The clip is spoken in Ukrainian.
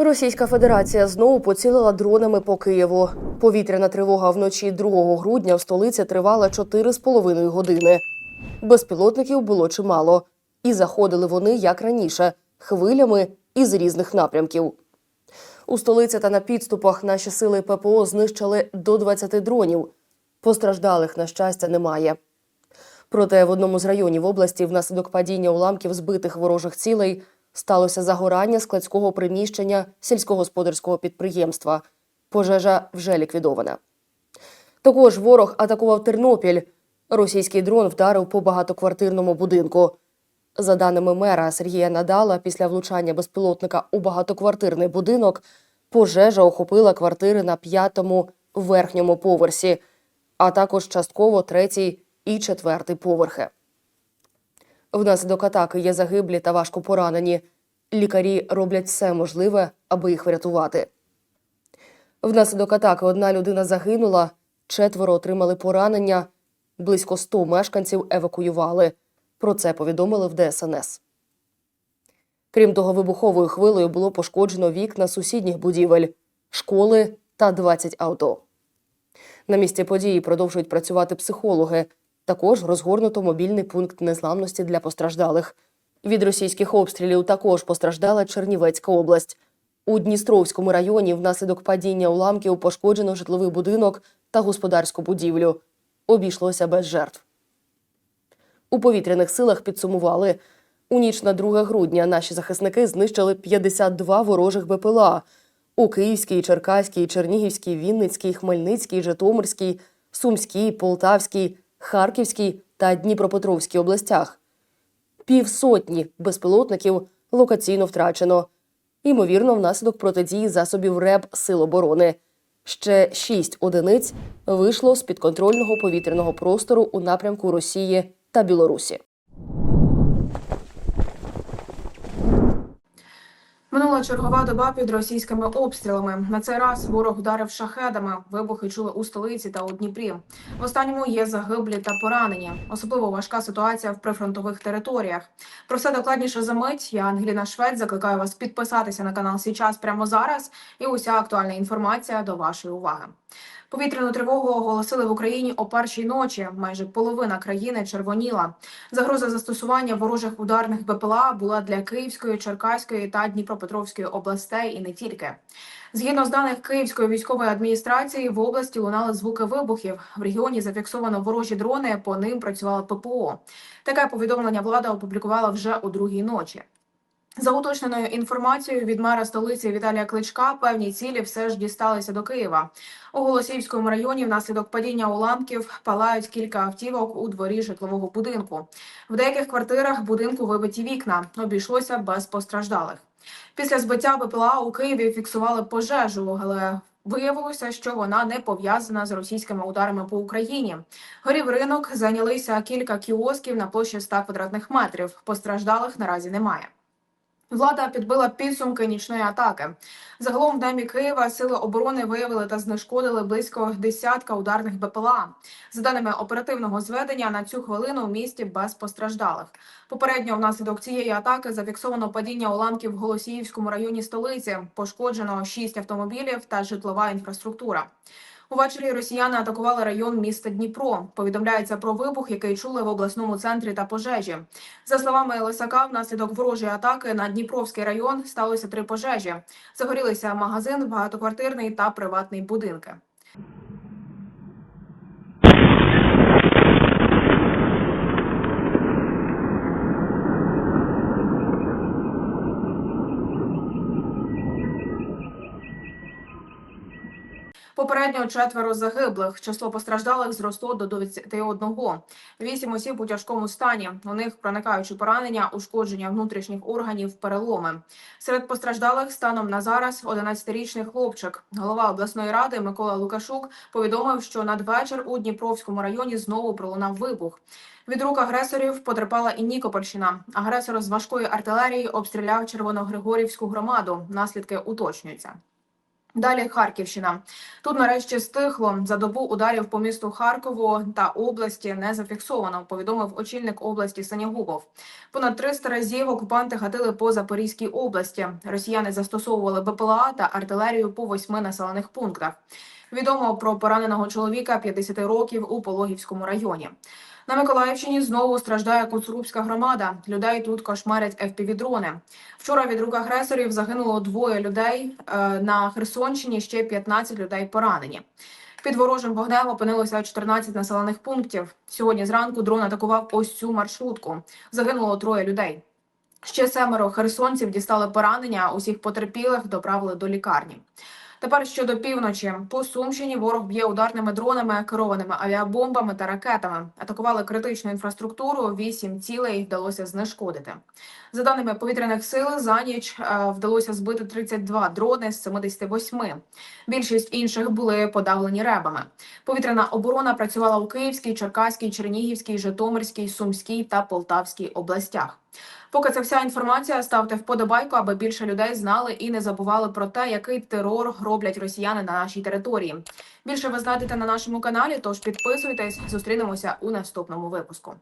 Російська Федерація знову поцілила дронами по Києву. Повітряна тривога вночі 2 грудня в столиці тривала 4,5 години. Безпілотників було чимало, і заходили вони як раніше хвилями із різних напрямків. У столиці та на підступах наші сили ППО знищили до 20 дронів. Постраждалих, на щастя, немає. Проте в одному з районів області внаслідок падіння уламків збитих ворожих цілей сталося загорання складського приміщення сільськогосподарського підприємства. Пожежа вже ліквідована. Також ворог атакував Тернопіль. Російський дрон вдарив по багатоквартирному будинку. За даними мера Сергія Надала, після влучання безпілотника у багатоквартирний будинок пожежа охопила квартири на п'ятому верхньому поверсі, а також частково третій і четвертий поверхи. Внаслідок атаки є загиблі та важко поранені. Лікарі роблять все можливе, аби їх врятувати. Внаслідок атаки одна людина загинула, четверо отримали поранення, близько 100 мешканців евакуювали. Про це повідомили в ДСНС. Крім того, вибуховою хвилею було пошкоджено вікна сусідніх будівель, школи та 20 авто. На місці події продовжують працювати психологи. Також розгорнуто мобільний пункт незламності для постраждалих. Від російських обстрілів також постраждала Чернівецька область. У Дністровському районі внаслідок падіння уламків пошкоджено житловий будинок та господарську будівлю. Обійшлося без жертв. У повітряних силах підсумували. У ніч на 2 грудня наші захисники знищили 52 ворожих БПЛА у Київській, Черкаській, Чернігівській, Вінницькій, Хмельницькій, Житомирській, Сумській, Полтавській, Харківській та Дніпропетровській областях. Півсотні безпілотників локаційно втрачено. Ймовірно, внаслідок протидії засобів РЕБ Сил оборони. Ще шість одиниць вийшло з підконтрольного повітряного простору у напрямку Росії та Білорусі. Минула чергова доба під російськими обстрілами. На цей раз ворог вдарив шахедами. Вибухи чули у столиці та у Дніпрі. В останньому є загиблі та поранені. Особливо важка ситуація в прифронтових територіях. Про все докладніше за мить. Я Ангеліна Швець. Закликаю вас підписатися на канал Січас прямо зараз. І уся актуальна інформація до вашої уваги. Повітряну тривогу оголосили в Україні о першій ночі. Майже половина країни червоніла. Загроза застосування ворожих ударних БПЛА була для Київської, Черкаської та Дніпропетровської областей і не тільки. Згідно з даних Київської військової адміністрації, в області лунали звуки вибухів. В регіоні зафіксовано ворожі дрони. По ним працювала ППО. Таке повідомлення влада опублікувала вже у другій ночі. За уточненою інформацією від мера столиці Віталія Кличка, певні цілі все ж дісталися до Києва. У Голосіївському районі внаслідок падіння уламків палають кілька автівок у дворі житлового будинку. В деяких квартирах будинку вибиті вікна. Обійшлося без постраждалих. Після збиття БПЛА у Києві фіксували пожежу, але виявилося, що вона не пов'язана з російськими ударами по Україні. Горів ринок, зайнялися кілька кіосків на площі 100 квадратних метрів. Постраждалих наразі немає. Влада підбила підсумки нічної атаки. Загалом в демі Києва сили оборони виявили та знешкодили близько десятка ударних БПЛА. За даними оперативного зведення, на цю хвилину в місті без постраждалих. Попередньо внаслідок цієї атаки зафіксовано падіння уламків в Голосіївському районі столиці. Пошкоджено шість автомобілів та житлова інфраструктура. Увечері росіяни атакували район міста Дніпро. Повідомляється про вибух, який чули в обласному центрі та пожежі. За словами Лисака, внаслідок ворожої атаки на Дніпровський район сталося три пожежі. Загорілися магазин, багатоквартирний та приватний будинки. Попередньо четверо загиблих. Число постраждалих зросло до 21. Вісім осіб у тяжкому стані. У них проникаючі поранення, ушкодження внутрішніх органів, переломи. Серед постраждалих станом на зараз 11-річний хлопчик. Голова обласної ради Микола Лукашук повідомив, що надвечір у Дніпровському районі знову пролунав вибух. Від рук агресорів потерпала і Нікопольщина. Агресор з важкої артилерії обстріляв Червоногригорівську громаду. Наслідки уточнюються. Далі Харківщина. Тут нарешті стихло. За добу ударів по місту Харкову та області не зафіксовано. Повідомив очільник області Санягубов. Понад 300 разів окупанти гатили по Запорізькій області. Росіяни застосовували БПЛА та артилерію по восьми населених пунктах. Відомо про пораненого чоловіка 50 років у Пологівському районі. На Миколаївщині знову страждає Куцурубська громада. Людей тут кошмарять FPV-дрони. Вчора від рук агресорів загинуло двоє людей. Е, На Херсонщині ще 15 людей поранені. Під ворожим вогнем опинилося 14 населених пунктів. Сьогодні зранку дрон атакував ось цю маршрутку. Загинуло троє людей. Ще семеро херсонців дістали поранення. Усіх потерпілих доправили до лікарні. Тепер щодо півночі по Сумщині ворог б'є ударними дронами, керованими авіабомбами та ракетами. Атакували критичну інфраструктуру. Вісім цілей вдалося знешкодити. За даними повітряних сил, за ніч е, вдалося збити 32 дрони з 78. Більшість інших були подавлені ребами. Повітряна оборона працювала у Київській, Черкаській, Чернігівській, Житомирській, Сумській та Полтавській областях. Поки це вся інформація, ставте вподобайку, аби більше людей знали і не забували про те, який терор роблять росіяни на нашій території. Більше ви знайдете на нашому каналі, тож підписуйтесь. Зустрінемося у наступному випуску.